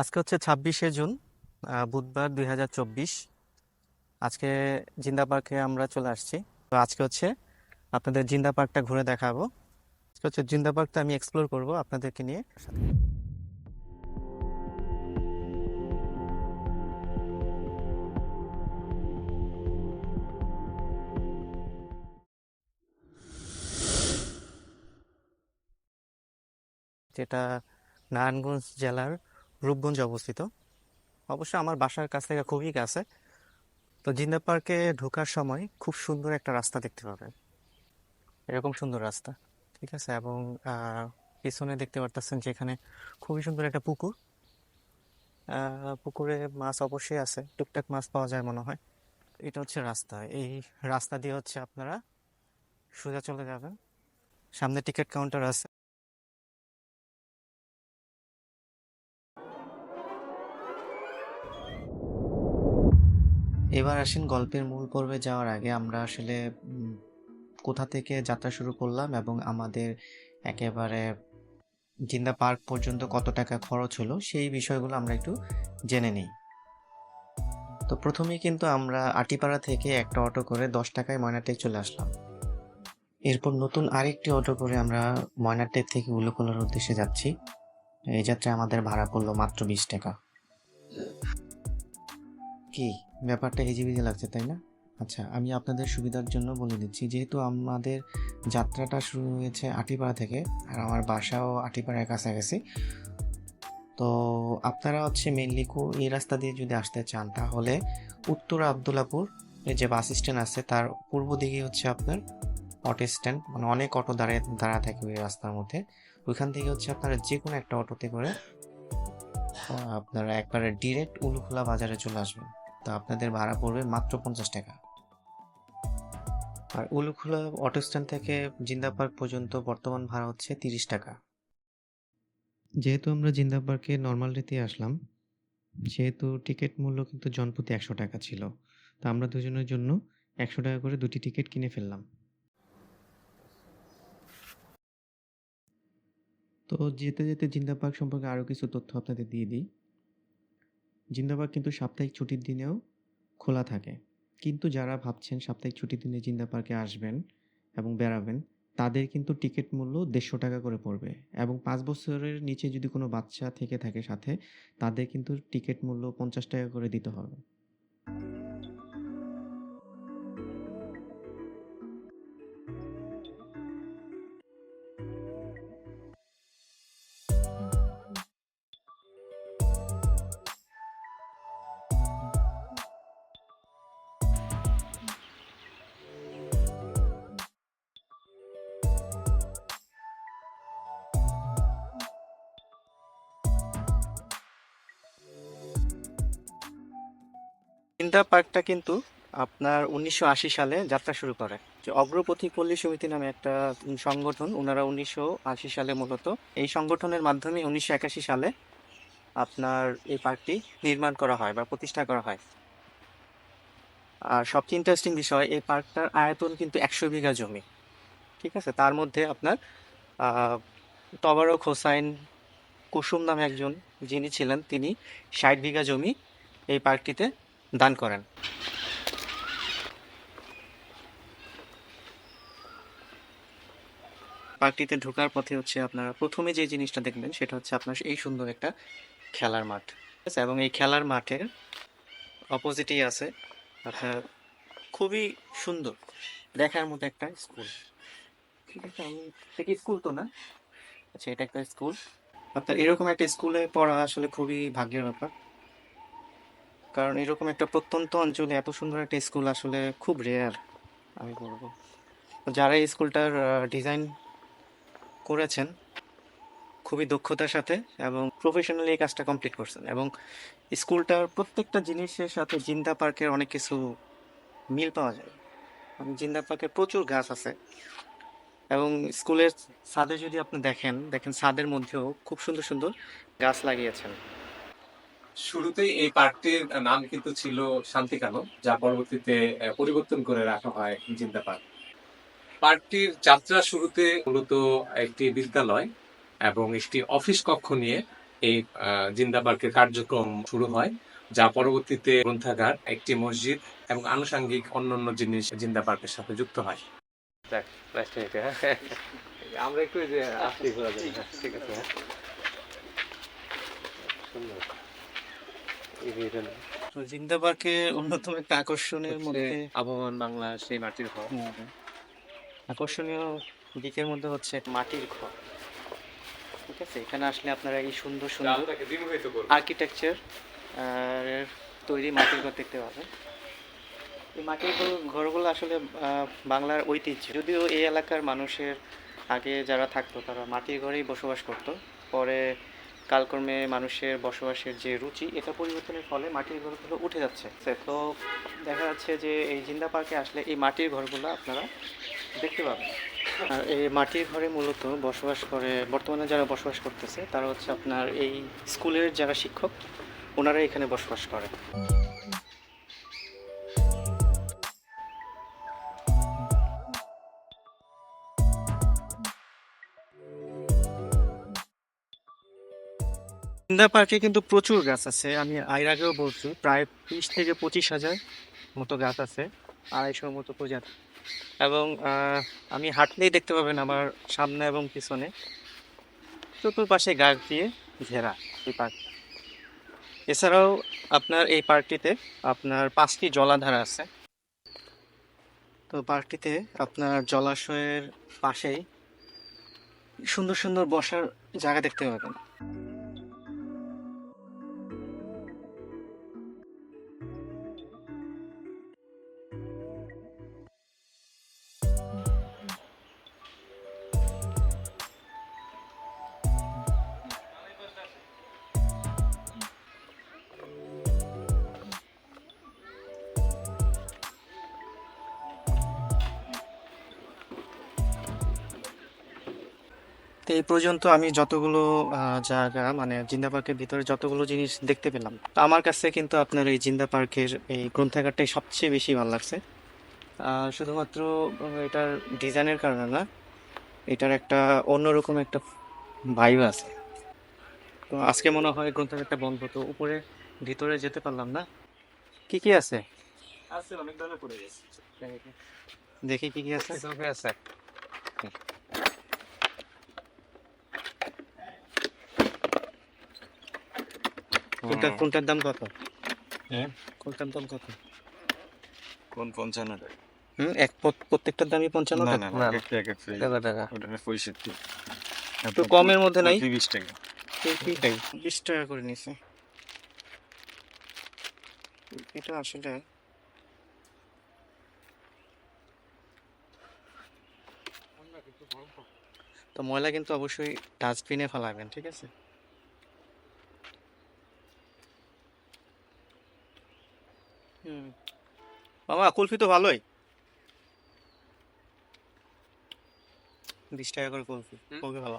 আজকে হচ্ছে ছাব্বিশে জুন বুধবার দুই হাজার চব্বিশ। আজকে জিন্দা পার্কে আমরা চলে আসছি। তো আজকে হচ্ছে আপনাদের জিন্দা পার্কটা ঘুরে দেখাবো। আজকে হচ্ছে জিন্দা পার্কটা আমি এক্সপ্লোর করব আপনাদেরকে নিয়ে। যেটা নারায়ণগঞ্জ জেলার রূপগঞ্জে অবস্থিত। অবশ্য আমার বাসার কাছ থেকে খুবই কাছে। তো জিন্দা পার্কে ঢোকার সময় খুব সুন্দর একটা রাস্তা দেখতে পাবেন। এরকম সুন্দর রাস্তা, ঠিক আছে? এবং পিছনে দেখতে পারতেছেন যে এখানে খুবই সুন্দর একটা পুকুর। পুকুরে মাছ অবশ্যই আছে, টুকটাক মাছ পাওয়া যায় মনে হয়। এটা হচ্ছে রাস্তা। এই রাস্তা দিয়ে হচ্ছে আপনারা সোজা চলে যাবেন। সামনে টিকিট কাউন্টার আছে। এবার আসেন গল্পের মূল পর্বে যাওয়ার আগে আমরা আসলে কোথা থেকে যাত্রা শুরু করলাম এবং আমাদের একেবারে জিন্দা পার্ক পর্যন্ত কত টাকা খরচ হলো সেই বিষয়গুলো আমরা একটু জেনে নিই। তো প্রথমেই কিন্তু আমরা আটিপাড়া থেকে একটা অটো করে দশ টাকায় ময়নাটেক চলে আসলাম। এরপর নতুন আরেকটি অটো করে আমরা ময়নাটেক থেকে উলুকোলার উদ্দেশ্যে যাচ্ছি। এই যাত্রায় আমাদের ভাড়া পড়ল মাত্র বিশ টাকা। কি? ব্যাপারটা হিজিবিজি লাগছে, তাই না? আচ্ছা আমি আপনাদের সুবিধার জন্য বলে দিচ্ছি, যেহেতু আমাদের যাত্রাটা শুরু হয়েছে আটিপাড়া থেকে, আর আমার বাসাও আটিপাড়ার কাছাকাছি, তো আপনারা হচ্ছে মেনলি এই রাস্তা দিয়ে যদি আসতে চান, তাহলে উত্তর আবদুল্লাপুর যে বাস স্ট্যান্ড আছে, তার পূর্ব দিকে হচ্ছে আপনার অটো স্ট্যান্ড মানে অনেক অটো দাঁড়িয়ে দাঁড়া থাকে ওই রাস্তার মধ্যে, ওইখান থেকে হচ্ছে আপনারা যে কোনো একটা অটোতে করে আপনারা একবারে ডিরেক্ট উলুখোলা বাজারে চলে আসবেন। তো আপনাদের ভাড়া পড়বে মাত্র পঞ্চাশ টাকা। আর উলুখোলা অটো স্ট্যান্ড থেকে জিন্দা পার্ক পর্যন্ত বর্তমান ভাড়া হচ্ছে তিরিশ টাকা। যেহেতু আমরা জিন্দা পার্কে নর্মাল রেতে আসলাম, সেহেতু টিকিট মূল্য কিন্তু জনপ্রতি একশো টাকা ছিল। তো আমরা দুজনের জন্য একশো টাকা করে দুটি টিকিট কিনে ফেললাম। তো যেতে যেতে জিন্দা পার্ক সম্পর্কে আরও কিছু তথ্য আপনাদের দিয়ে দিই। জিন্দাবাগ কিন্তু সাপ্তাহিক ছুটির দিনেও খোলা থাকে। কিন্তু যারা ভাবছেন সাপ্তাহিক ছুটির দিনে জিন্দা পার্কে আসবেন এবং বেড়াবেন, তাদের কিন্তু টিকিট মূল্য দেড়শো টাকা করে পড়বে এবং পাঁচ বছরের নিচে যদি কোনো বাচ্চা থেকে থাকে সাথে, তাদের কিন্তু টিকিট মূল্য পঞ্চাশ টাকা করে দিতে হবে। চিন্তা পার্কটা কিন্তু আপনার উনিশশো আশি সালে যাত্রা শুরু করে। যে অগ্রপথিক পল্লী সমিতি নামে একটা সংগঠন, ওনারা উনিশশো আশি সালে মূলত এই সংগঠনের মাধ্যমে উনিশশো একাশি সালে আপনার এই পার্কটি নির্মাণ করা হয় বা প্রতিষ্ঠা করা হয়। আর সবচেয়ে ইন্টারেস্টিং বিষয়, এই পার্কটার আয়তন কিন্তু একশো বিঘা জমি। ঠিক আছে? তার মধ্যে আপনার তবারক হোসাইন কুসুম নামে একজন যিনি ছিলেন, তিনি ষাট বিঘা জমি এই পার্কটিতে দান করেন। পার্কটিতে ঢোকার পথে হচ্ছে আপনারা প্রথমে যে জিনিসটা দেখবেন, সেটা হচ্ছে আপনার এই সুন্দর একটা খেলার মাঠ। এবং এই খেলার মাঠের অপোজিটেই আছে আপনার খুবই সুন্দর, দেখার মতো একটা স্কুল। ঠিক আছে, আমি স্কুল তো না? আচ্ছা এটা একটা স্কুল। আপনার এরকম একটা স্কুলে পড়া আসলে খুবই ভাগ্যের ব্যাপার। কারণ এরকম একটা প্রত্যন্ত অঞ্চলে এত সুন্দর একটা স্কুল আসলে খুব রেয়ার আমি বলব। যারা এই স্কুলটার ডিজাইন করেছেন, খুবই দক্ষতার সাথে এবং প্রফেশনালি এই কাজটা কমপ্লিট করছেন এবং স্কুলটার প্রত্যেকটা জিনিসের সাথে জিন্দা পার্কের অনেক কিছু মিল পাওয়া যায়। জিন্দা পার্কে প্রচুর গাছ আছে এবং স্কুলের ছাদে যদি আপনি দেখেন দেখেন ছাদের মধ্যেও খুব সুন্দর সুন্দর গাছ লাগিয়েছেন। শুরুতেই এই পার্কটির নাম কিন্তু ছিল শান্তিকানো যা পরবর্তীতে পরিবর্তন করে রাখা হয় জিন্দা পার্ক। পার্কটির যাত্রা শুরুতে মূলত একটি বিদ্যালয় এবং একটি অফিস কক্ষ নিয়ে এই জিন্দা পার্কের কার্যক্রম শুরু হয়, যা পরবর্তীতে গ্রন্থাগার, একটি মসজিদ এবং আনুষঙ্গিক অন্যান্য জিনিস জিন্দা পার্কের সাথে যুক্ত হয়। আমরা একটু যে আসছি ঠিক আছে তো জিন্দা পার্কের অন্যতম একটা আকর্ষণের মধ্যে আবহাওয়ান বাংলা সেই মাটির ঘর। আকর্ষণীয় দিকের মধ্যে হচ্ছে মাটির ঘর। ঠিক আছে এখানে আসলে আপনারা এই সুন্দর সুন্দর আর্কিটেকচার তৈরি মাটির ঘর দেখতে পাবেন। এই মাটির ঘর- ঘরগুলো আসলে বাংলার ঐতিহ্য। যদিও এই এলাকার মানুষের আগে যারা থাকতো তারা মাটির ঘরেই বসবাস করতো। পরে কালক্রমে মানুষের বসবাসের যে রুচি, এটা পরিবর্তনের ফলে মাটির ঘরগুলো উঠে যাচ্ছে। তো দেখা যাচ্ছে যে এই জিন্দা পার্কে আসলে এই মাটির ঘরগুলো আপনারা দেখতে পাবেন। আর এই মাটির ঘরে মূলত বসবাস করে, বর্তমানে যারা বসবাস করতেছে, তারা হচ্ছে আপনার এই স্কুলের যারা শিক্ষক ওনারা এখানে বসবাস করে। জিন্দা পার্কে কিন্তু প্রচুর গাছ আছে। আমি এর আগেও বলছি, প্রায় বিশ থেকে পঁচিশ হাজার মতো গাছ আছে, আড়াইশোর মতো প্রজাতি। এবং আমি হাঁটলেই দেখতে পাবেন আমার সামনে এবং পিছনে চতুর্পাশে গাছ দিয়ে ঘেরা এই পার্ক এছাড়াও আপনার এই পার্কটিতে আপনার পাঁচটি জলাধার আছে। তো পার্কটিতে আপনার জলাশয়ের পাশেই সুন্দর সুন্দর বসার জায়গা দেখতে পাবেন। তো এই পর্যন্ত আমি যতগুলো জায়গা মানে জিন্দা পার্কের ভিতরে যতগুলো জিনিস দেখতে পেলাম তো আমার কাছে কিন্তু আপনার এই জিন্দা পার্কের এই গ্রন্থাগারটাই সবচেয়ে বেশি ভালো লাগছে। শুধুমাত্র এটার ডিজাইনের কারণে না এটার একটা অন্যরকম একটা ভাইব আছে। তো আজকে মনে হয় গ্রন্থাগারটা বন্ধ তো উপরে ভিতরে যেতে পারলাম না। কি কি আছে? অনেক দেখি কি কি আছে। আছে। কোনটা কোনটার দাম কত? হ্যাঁ? কোনটার দাম কত? কোন পঞ্চান্ন টাকা হুম এক প্রত্যেকটার দামই পঞ্চান্ন টাকা না এক এক এক টাকা। টাকা ওটা পঁয়ষট্টি। তো কমের মধ্যে নাই? বিশ টাকা। বিশ টাকা। করে নিছে এটা আসলে তো ময়লা কিন্তু অবশ্যই ডাস্টবিনে ফেলাবেন ঠিক আছে হুম মামা কুলফি তো ভালোই। বিশ টাকা করে কুলফি কুলফি ভালো।